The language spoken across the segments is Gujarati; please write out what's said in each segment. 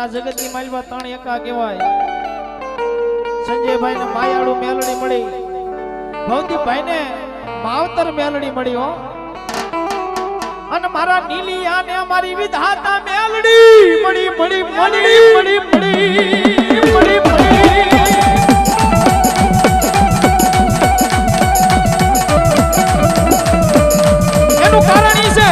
આ જગતની માલવા ત્રણ એકા કહેવાય. સંજયભાઈ ને માયાળુ મેલડી મળી. ભવતીભાઈ ને માવતર મેલડી મળી અને મારા નીલિયા ને અમારી વિધાતા મેલડી મળી મળી મળી મળી મળી મળી એનું કારણ છે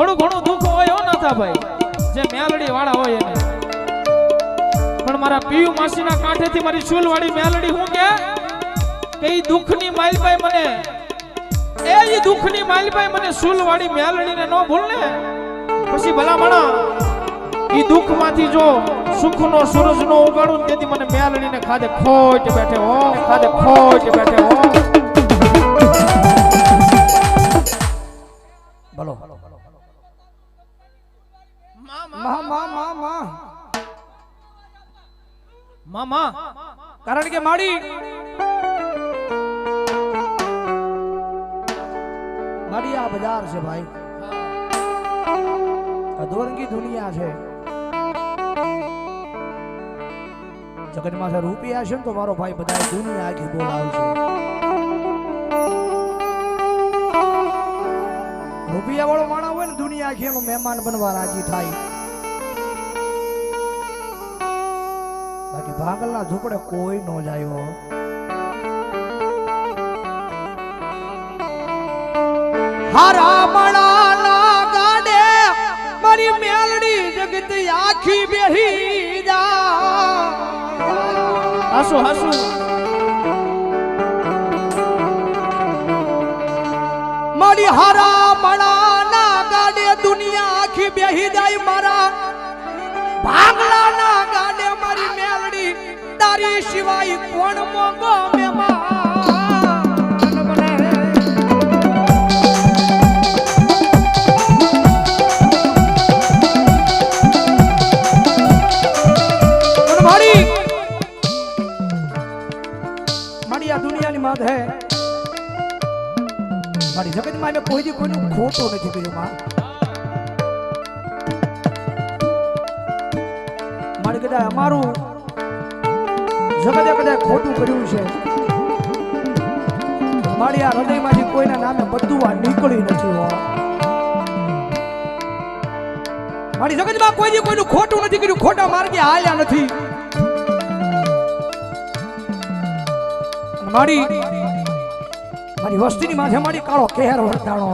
થોડું ઘણું દુઃખ હોય નાથા ભાઈ. જે મેલડી વાળા હોય એને. પણ મારા પીયુ માસીના કાંઠેથી મારી ચૂલવાળી મેલડી હું કે? કે એ દુઃખની માલભાઈ મને. એ ઈ દુઃખની માલભાઈ મને ચૂલવાળી મેલડીને ન ભૂલને. પછી ભલામણા એ દુઃખમાંથી જો સુખનો સૂરજ નો ઉગાડું તેથી મને મેલડીને ખાધે ખોટ બેઠે હો, ખાધે ખોટ બેઠે હો. બોલો મામા મા મા મા મા. કારણ કે માડી. માડી આ બજાર છે ભાઈ. આ દુનિયા છે. જગતમાં છે રૂપિયા છે ને તો મારો ભાઈ બધા દુનિયા આખી બોલાવશે રૂપિયા વાળો માણસ હોય ને દુનિયા આખી એનો મહેમાન બનવા રાજી થાય. બાકી ભાગલના ઝૂંપડે કોઈ નો જાયો. હારા મણાના ગાડે મારી મેલડી જગત આખી બેહી જા હાસુ હાસુ. મારી હારા મણાના ગાડે દુનિયા આખી બેહી જાય મારા. ભાગલાના ગાડે મારી મેલડી તારી સિવાય કોણ મોગો દુનિયાની માત હે મારી જગતમાં મેં કોઈ કોઈનું અમારું જગતે કદાચ ખોટું કર્યું છે. મારી આ હૃદયમાંથી કોઈના નામે બધું આ નીકળી નથી મારી જગતમાં કોઈ દી કોઈનું ખોટું નથી કર્યું, ખોટા માર્ગે હાલ્યા નથી. મારી મારી વસ્તીની માથે મારી કાળો કેર વર્તાણો.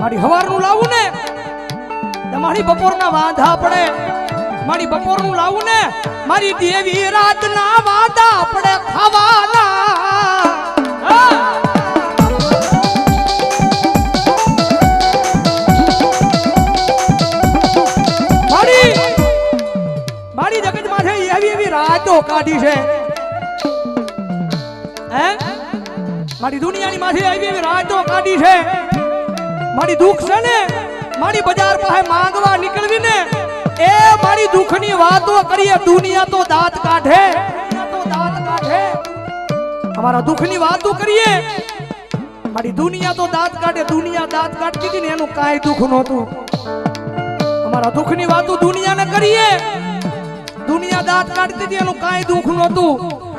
મારી હવારનું લાવું ને તમારી મારી બપોરના વાંધા પડે. મારી બપોરનું લાવું ને મારી દેવી રાતના વાદા આપણે ખાવાના. રાતો કાઢી છે. હે? મારી દુનિયાની માથે આવી એવી રાતો કાઢી છે. મારી દુઃખ છે ને, મારી બજાર પાસે માંગવા નીકળવી ને એ મારી દુઃખની વાતો કરીએ, દુનિયા તો દાંત કાઢે. તો દાંત કાઢે અમારા દુઃખની વાતો કરીએ. મારી દુનિયા તો દાંત કાઢે, દુનિયા દાંત કાઢતી હતી ને એનું કાંઈ દુઃખ નહોતું. અમારા દુઃખની વાતો દુનિયાને કરીએ. દુનિયા દાંત કાઢતી હતી, એનું કાંઈ દુઃખ નહોતું.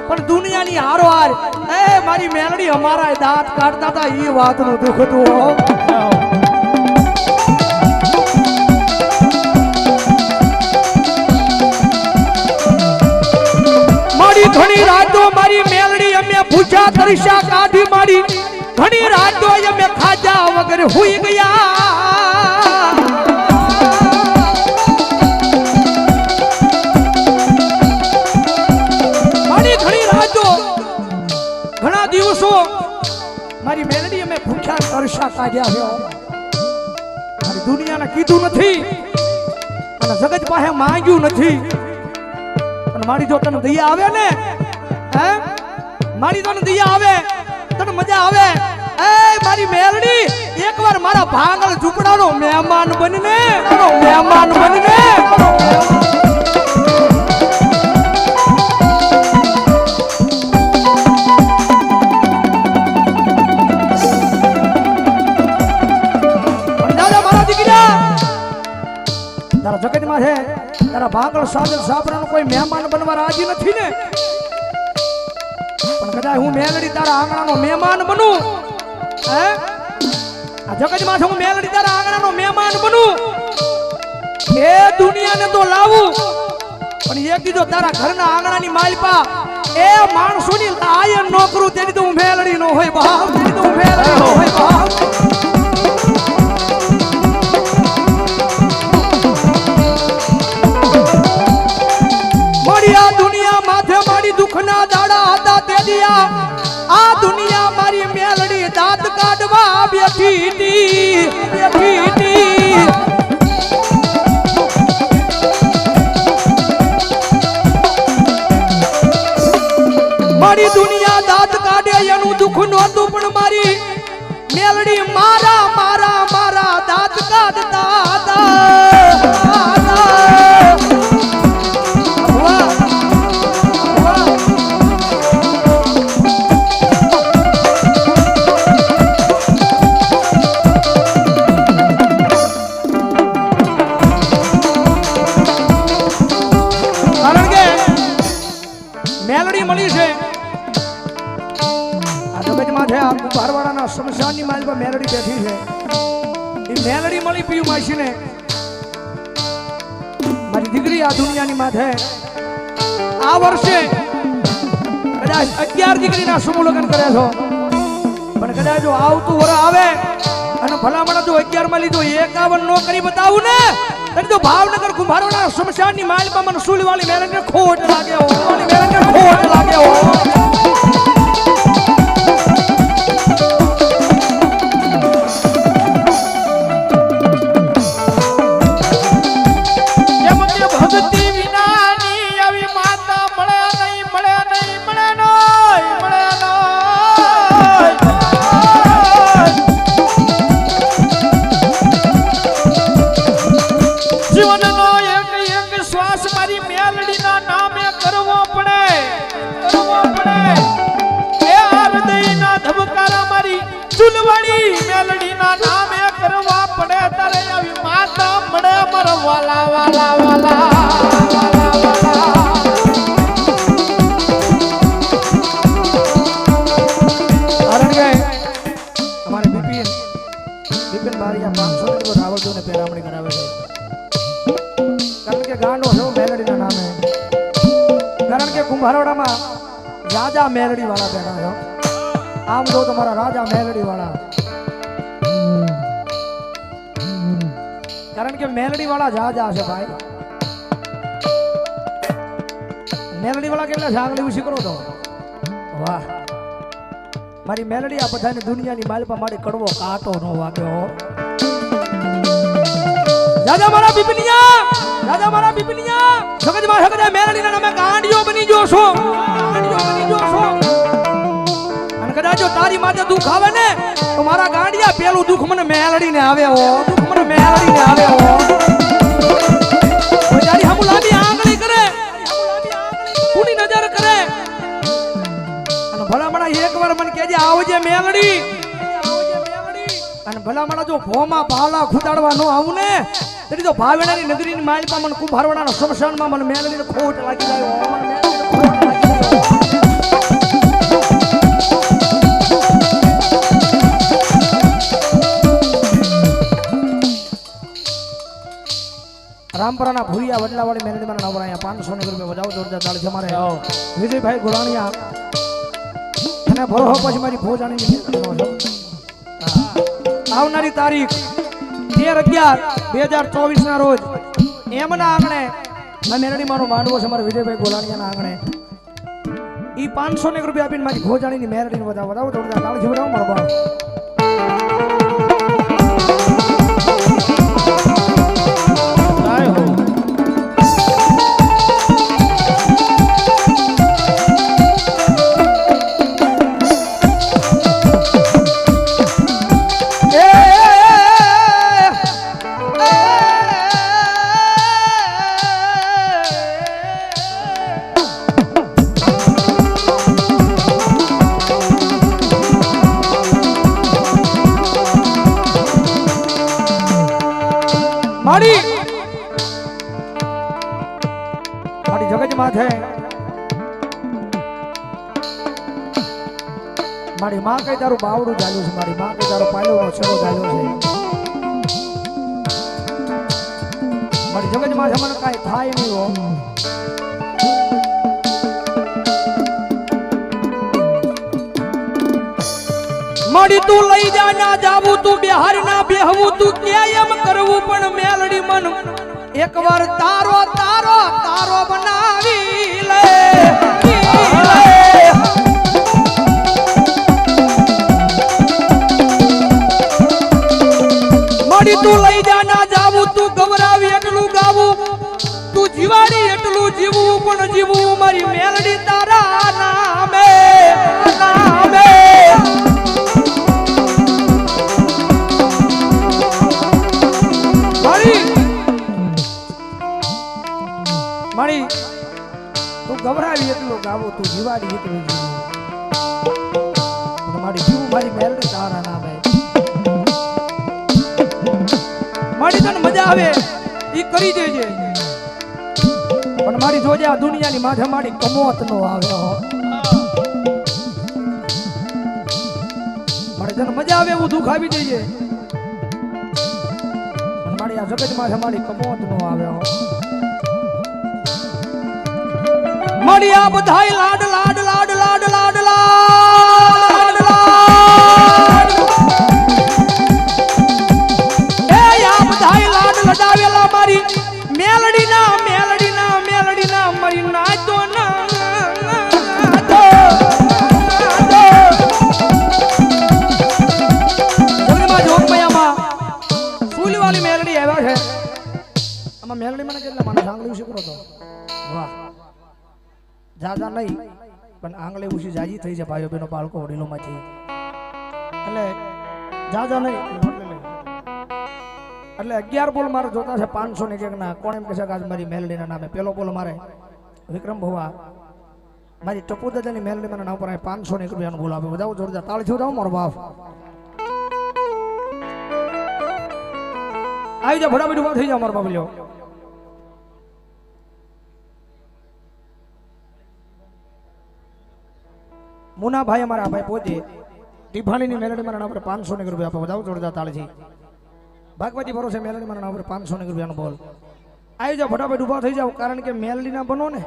પણ દુનિયાની હારો હાર એ મારી મેલડી અમારા દાંત કાઢતા હતા, એ વાતનું દુઃખ હતું ઘણી રાતો મારી મેલડી અમે પૂજા તરીશા કાઢી મારી. ઘણી રાતો અમે ખાધા વગર હુઈ ગયા. મારી ઘણી રાતો, ઘણા દિવસો મારી મેલડી અમે ભૂખ્યા તરસા કાઢ્યા છે દુનિયાને કીધું નથી. અને જગત પાસે માંગ્યું નથી. અને મારી જો તને દયા આવે ને? હે? મારી તને દયા આવે, તને મજા આવે. એ મારી મેલડી, એકવાર મારા ભાંગલ ઝૂંપડાનો મહેમાન બનને મહેમાન બનને ભાગળ સાગર સાપરાનો કોઈ મહેમાન બનવા રાજી નથી ને? પણ કદાચ હું મેલડી તારા આંગણાનો મહેમાન બનું? હે? આ જગતમાં હું મેલડી તારા આંગણાનો મહેમાન બનું? એ દુનિયાને તો લાવું, પણ એક દીધો તારા ઘરના આંગણાની માલપા. એ માણસોની લાયન નો કરું, તેની તો હું મેલડી નો હોય બાપ તેની તો હું મેલડી નો હોય બાપ મારી દુઃખના દાડા હતા તે દિયા આ દુનિયા મારી મેલડી દાંત કાઢવા બેઠી હતી. મેલડી માસીને. મારી દીકરી આ દુનિયાની માથે. આ વર્ષે કદાચ અગિયાર દીકરીના સમૂહ લગ્ન કરે છો. પણ કદાચ જો આવતું વર આવે અને ભલામણ જો અગિયારમાં લીધો એકાવન નો કરી બતાવું ને. તો ભાવનગર કુંભારોના શમશાનની માલમાં મને સુલ વાળી મેરને ખોટ લાગે હો. મેરને ખોટ લાગે હો. કુંભારવાડામાં રાજા મેલડી વાળા બેઠા છો આમ જો તમારા રાજા મેલડી વાળા કે મેલડી વાળા જા છે ભાઈ. મેલડી વાળા કેટલા જાગલી ઉછી શીખરો તો. વાહ. મારી મેલડી આ બધાની દુનિયાની માલપા મારી કડવો કાંટો નો વાગ્યો દાદા મારા બિપિનિયા દાદા મારા બિપિનિયા સગજમાં સગજ મેલડીના નામે ગાંડિયો છો. ગાંડિયો બની ગયો છો. અને કદાચ જો તારી માથે દુઃખ આવે ને, તો મારા ગાંડિયા પેલું દુઃખ મને મેલડીને આવે હો. આવજે મેલડી અને ભલામણા જો ભોમાં પાલા ખૂટાડવા ન આવું ને તેની તો ભાવેણાની નગરીની માલપા મને કુંભારવાડાના સ્મશાનમાં મને મેલડીને ખોટ લાગી જાય રામપરાના ભૂરિયા વડલાવાળી મેનેજમેન્ટ નવરા અહીંયા પાંચસો ને રૂપિયા બજાવો જોરદાર ચાલે છે મારે. વિજયભાઈ ગોરાણીયા અને ભરોહો પછી મારી. હા. આવનારી તારીખ તેર અગિયાર બે હજાર ચોવીસ ના રોજ એમના આંગણે આ મારો માંડવો છે મારા વિજયભાઈ ગોલાણીયાના આંગણે. ઈ પાંચસો ને રૂપિયા આપીને મારી ભોજાણીની મેરડીને બધા વધાવો જોરદાર છે બજાવો મારો બાપ. માડી માડી જગજ માથે. મારી માં કઈ તારું બાવડું ચાલ્યું છે? મારી માં કઈ તારો પાયલો છેડો ચાલ્યો છે? મારી જગજ માથે મને કઈ થાય નહીં હો. મારી તું લઈ જા, ના જાવું તું બિહાર ના બેહવું તું ક્યાં મન એકવાર તારો ગાવું તું જીવાડી એટલું મારી જીવ, મારી મેલડી તારા નામે. મારી તને મજા આવે એ કરી દેજે. પણ મારી જોજે આ દુનિયાની માથે મારી કમોત નો આવે મારે તને મજા આવે એવું દુઃખ આવી દેજે મારી આ જગત માથે મારી કમોત નો આવે લાડ લાડ લાડ જાજા નહીં, પણ આંગળે ઉછી જાજી થઈ છે ભાઈઓ બહેનો, બાળકો વડીલોમાંથી. એટલે જાજા નહીં, એટલે અગિયાર બોલ મારે જોતા છે પાંચસો ને એક ના કોણ એમ કહેશે આજ મારી મેલડીના નામે? પેલો બોલ મારે, વિક્રમ ભવા, મારી ટપુ દાદાની મને નામ પર પાંચસો ને એક રૂપિયાનો બોલ આપ્યો બધા જોરદાર. તાળી છું મારો બાપ. આવી જાઓ, ફટાફટ ઊભા થઈ જાઓ મારો બાપ લ્યો. મુનાભાઈ અમારા ભાઈ પોતે ટીભાણીની મેલડી મારા નામ પર પાંચસો ને રૂપિયા આપો બધા જોડતા તાળજી ભાગવતી ભરોસે મેલડી મારા નામ પર પાંચસો ને રૂપિયાનો બોલ. આવી જાઓ, ફટાફટ ઊભા થઈ જાઓ, કારણ કે મેલડી ના બનો ને.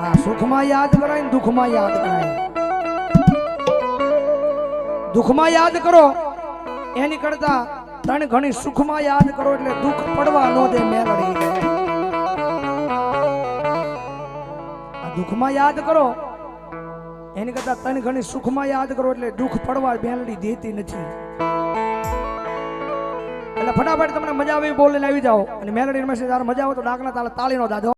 હા સુખમાં યાદ કરાય ને દુઃખમાં યાદ કરાય. દુઃખમાં યાદ કરો, એની કરતા ત્રણ ઘણી સુખમાં યાદ કરો એટલે દુઃખ પડવા ન દે મેલડી. દુઃખમાં યાદ કરો એની કરતા તને ઘણી સુખમાં યાદ કરો એટલે દુઃખ પડવા બેલડી દેતી નથી. એટલે ફટાફટ તમને મજા આવી બોલે આવી જાઓ. અને મેલડી રમેશ મજા આવે તો તાળે તાળીનો દાદો